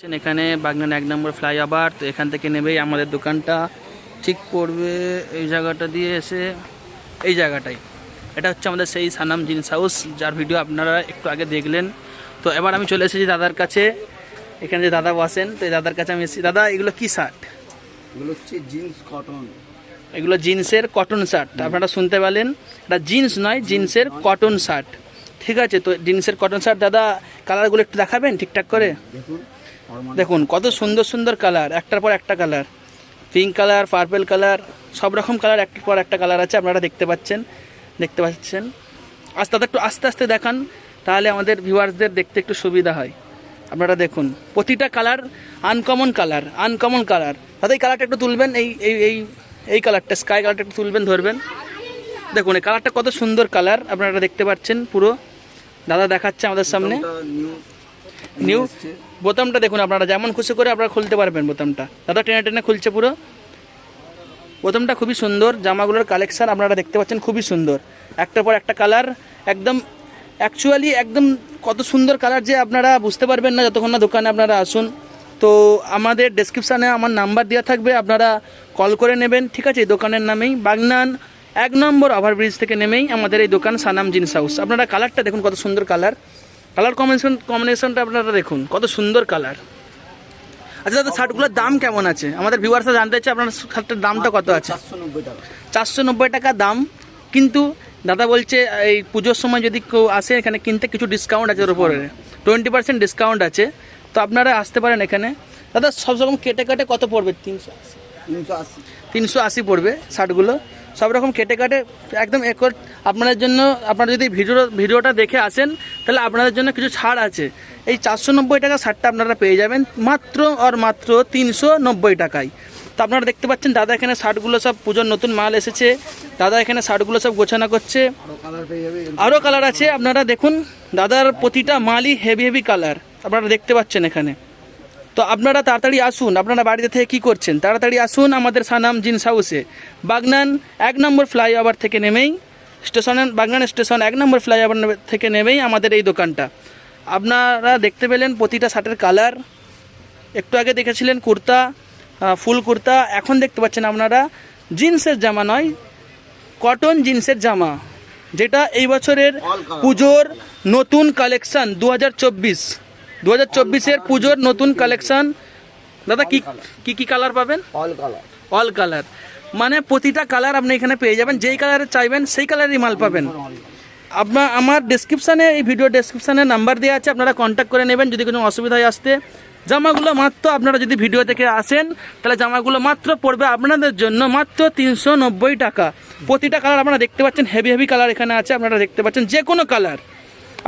এখানে বাগনান এক নম্বর ফ্লাইওভার তো এখান থেকে নেবেই আমাদের দোকানটা ঠিক পড়বে এই জায়গাটা দিয়ে এসে এই জায়গাটাই। এটা হচ্ছে আমাদের সেই সানাম জিন্স হাউস যার ভিডিও আপনারা একটু আগে দেখলেন। তো এবার আমি চলে এসেছি দাদার কাছে। এখানে যে দাদা বসেন তো এই দাদার কাছে আমি এসেছি। দাদা এগুলো কি শার্ট এগুলো হচ্ছে জিন্স কটন এগুলো জিন্সের কটন শার্ট আপনারা শুনতে পেলেন এটা জিন্স নয় জিন্সের কটন শার্ট ঠিক আছে তো জিন্সের কটন শার্ট দাদা কালারগুলো একটু দেখাবেন ঠিকঠাক করে? দেখুন। দেখুন কত সুন্দর সুন্দর কালার একটার পর একটা colour pink colour purple colour সব রকম কালার একটার পর একটা কালার আছে আপনারা দেখতে পাচ্ছেন দেখতে পাচ্ছেন। আস্তে একটু আস্তে আস্তে দেখান তাহলে আমাদের ভিউয়ার্সদের দেখতে একটু সুবিধা হয়। আপনারা দেখুন প্রতিটা colour uncommon colour uncommon colour দাদা এই কালারটা একটু তুলবেন এই এই এই এই কালারটা স্কাই কালারটা একটু তুলবেন ধরবেন। দেখুন এই কালারটা কত সুন্দর কালার আপনারা দেখতে পাচ্ছেন পুরো। দাদা দেখাচ্ছে আমাদের সামনে। নিউ বোতামটা দেখুন, আপনারা যেমন খুশি করে আপনারা খুলতে পারবেন বোতামটা। দাদা, টেনে টেনে খুলছে পুরো। বোতামটা খুবই সুন্দর, জামাগুলোর কালেকশন আপনারা দেখতে পাচ্ছেন, খুবই সুন্দর। একটার পর একটা কালার একদম অ্যাকচুয়ালি একদম কত সুন্দর কালার যে আপনারা বুঝতে পারবেন না, যতক্ষণ না দোকানে আপনারা আসুন। তো আমাদের ডেসক্রিপশানে আমার নাম্বার দেওয়া থাকবে, আপনারা কল করে নেবেন, ঠিক আছে? দোকানের নামেই বাগনান, এক নম্বর ওভারব্রিজ থেকে নেমেই আমাদের এই দোকান সানাম জিন্স হাউস। আপনারা কালারটা দেখুন, কত সুন্দর কালার কালার কম্বিনেশন কম্বিনেশনটা আপনারা দেখুন, কত সুন্দর কালার আচ্ছা দাদা, শার্টগুলোর দাম কেমন আছে? আমাদের ভিউয়ার্সরা জানতে চাচ্ছে আপনার শার্টের দামটা কত আছে। চারশো নব্বই টাকা দাম। কিন্তু দাদা বলছে, এই পুজোর সময় যদি কেউ আসে, এখানে কিনতে কিছু ডিসকাউন্ট আছে ওর উপরে। টোয়েন্টি পার্সেন্ট ডিসকাউন্ট আছে। তো আপনারা আসতে পারেন এখানে। দাদা, সব রকম কেটে কাটে কত পড়বে? তিনশো আশি। তিনশো আশি পড়বে শার্টগুলো। সব রকম কেটে কাটে, একদম একর আপনাদের জন্য, আপনারা যদি ভিডিও ভিডিওটা দেখে আসেন তাহলে আপনাদের জন্য কিছু ছাড় আছে। এই চারশো নব্বই টাকা শার্টটা আপনারা পেয়ে যাবেন মাত্র আর মাত্র তিনশো নব্বই টাকায়। তো আপনারা দেখতে পাচ্ছেন, দাদা এখানে শার্টগুলো সব পুজোর নতুন মাল এসেছে। দাদা এখানে শার্টগুলো সব গোছানো করছে। আরও কালার আছে, আপনারা দেখুন, দাদার প্রতিটা মালই হেভি হেভি কালার আপনারা দেখতে পাচ্ছেন এখানে। তো আপনারা তাড়াতাড়ি আসুন, আপনারা বাড়িতে থেকে কি করছেন? তাড়াতাড়ি আসুন আমাদের সানাম জিন্স হাউসে। বাগনান এক নম্বর ফ্লাইওভার থেকে নেমেই স্টেশনে বাগনান স্টেশন এক নম্বর ফ্লাইওভার থেকে নেমেই আমাদের এই দোকানটা। আপনারা দেখতে পেলেন প্রতিটা শার্টের কালার। একটু আগে দেখেছিলেন কুর্তা ফুল কুর্তা। এখন দেখতে পাচ্ছেন আপনারা জিন্সের জামা নয় কটন জিন্সের জামা যেটা এই বছরের পুজোর নতুন কালেকশান দু হাজার চব্বিশ। দু হাজার চব্বিশের পুজোর নতুন কালেকশান। দাদা কি কি কি কালার পাবেন? অল কালার অল কালার মানে প্রতিটা কালার আপনি এখানে পেয়ে যাবেন, যেই কালারে চাইবেন, সেই কালারই মাল পাবেন। আপনার আমার ডেসক্রিপশানে এই ভিডিও ডেসক্রিপশানে নাম্বার দেওয়া আছে, আপনারা কন্ট্যাক্ট করে নেবেন যদি কোনো অসুবিধা হয় আসতে। জামাগুলো মাত্র আপনারা যদি ভিডিও থেকে আসেন, তাহলে জামাগুলো মাত্র পড়বে আপনাদের জন্য মাত্র তিনশো নব্বই টাকা। প্রতিটা কালার আপনারা দেখতে পাচ্ছেন হেভি হেভি কালার এখানে আছে, আপনারা দেখতে পাচ্ছেন যে কোনো কালার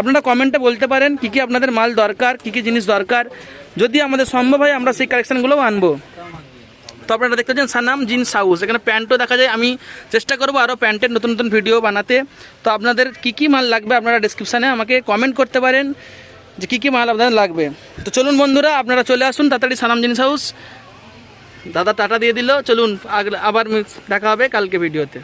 আপনারা কমেন্টে বলতে পারেন, কী কী আপনাদের মাল দরকার, কী কী জিনিস দরকার। যদি আমাদের সম্ভব হয়, আমরা সেই কালেকশানগুলোও আনব। তো আপনারা দেখতে পাচ্ছেন সানাম জিন্স হাউস এখানে প্যান্টও দেখা যায়। আমি চেষ্টা করব আরও প্যান্টের নতুন নতুন ভিডিও বানাতে। তো আপনাদের কী কী মাল লাগবে আপনারা ডিসক্রিপশানে আমাকে কমেন্ট করতে পারেন যে কী কী মাল আপনাদের লাগবে। তো চলুন বন্ধুরা, আপনারা চলে আসুন তাড়াতাড়ি সানাম জিন্স হাউস দাদা টাটা দিয়ে দিল। চলুন আবার দেখা হবে কালকে ভিডিওতে।